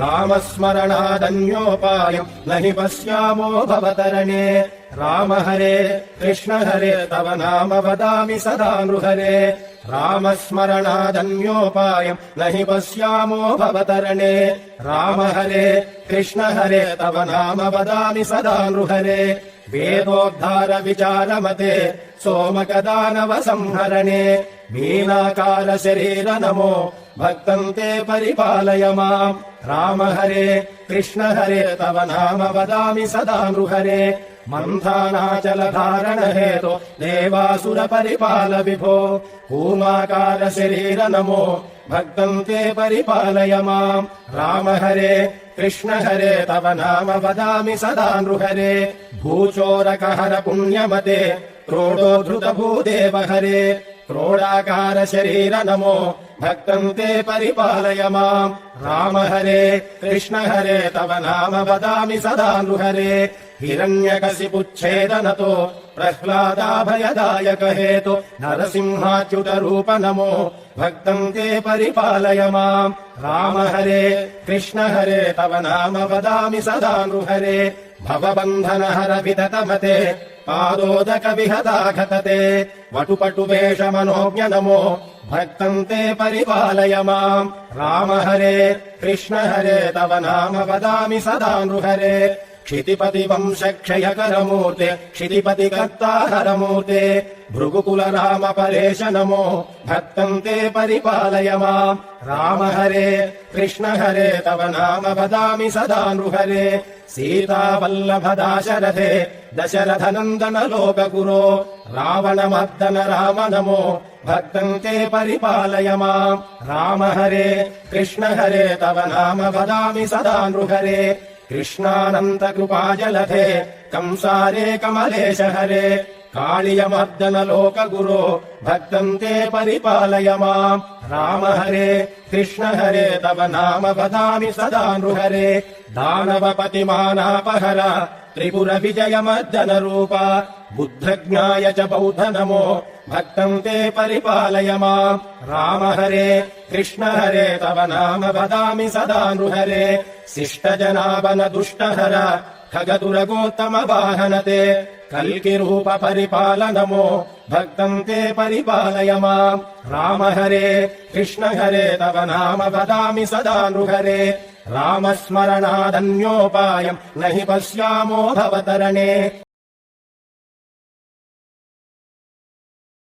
రామస్మరణాదన్యోపాయం నహి పశ్యామో భవతరణే రామ హరే కృష్ణ హరే తవ నామ వదామి సదా నృహరే రామస్మరణాదన్యోపాయం నహి పశ్యామో భవతరణే రామ హరే కృష్ణ హరే తవ నామ వదామి సదా నృహరే వేదోద్ధార విచారమతే సోమకదానవ సంహరణే మీనాకార శరీర నమో భక్తం తే भक्तम् ते परिपालय माम्। राम हरे कृष्ण हरे तव नाम वदामि सदा नृहरे। मन्थानाचलधारण हेतो देवासुर परिपाल विभो। भूमाकार शरीर नमो। भक्तम् ते परिपालय माम्। राम हरे कृष्ण हरे तव नाम वदामि सदा नृहरे। भूचोरकहर पुण्यमते क्रोडो धृतभूदेव हरे। క్రోడాకార శరీర నమో భక్తం తే పరిపాలయ మాం. రామ హరే కృష్ణ హరే తవ నామ వదామి సదా నృహరే. హిరణ్యకశిపుచ్ఛేదనతో ప్రహ్లాదాభయదాయక హేతు నరసింహాచ్యుత రూప నమో భక్తం తే పరిపాలయ మాం. రామ హరే కృష్ణ హరే తవ నామ వదామి సదా నృహరే భవబంధన హర విదతమతే పాదోదక విహతాఘతతే వటుపటు వేష మనోజ్ఞ నమో భక్తం తే పరిపాలయ మాం రామ హరే కృష్ణ హరే తవ నామ వదామి సదా నృహరే క్షితిపతి వంశ క్షయకరమూర్తే క్షితిపతి కర్తాహరమూర్తే భృగుకుల రామ పరేశ నమో భక్తం తే పరిపాలయ మాం రామ హరే కృష్ణ హరే తవ నామ వదామి సదా నృహరే సీతావల్లభ దాశరథే దశరథ నందన లోక గురో రావణ మర్దన రామ నమో భక్తం తే పరిపాలయ మాం రామ హరే कालियमर्दनलोकगुरो भक्तम् ते परिपालय माम्। राम हरे कृष्ण हरे तव नाम वदामि सदा नृहरे दानवपतिमानापहर त्रिपुरविजय मर्दन बुद्धज्ञाय च बौद्ध नमो भक्तम् ते परिपालय माम्। राम हरे कृष्ण हरे तव नाम वदामि सदा नृहरे शिष्टजनाबन दुष्टहर బౌద్ధ నమో భక్తం తే పరిపాలయ మాం రామ హరే కృష్ణ హరే తవ నామ వదామి సదా నృహరే శిష్ట జనావన దుష్టహర ఖగదురగోత్తమ వాహనతే కల్కి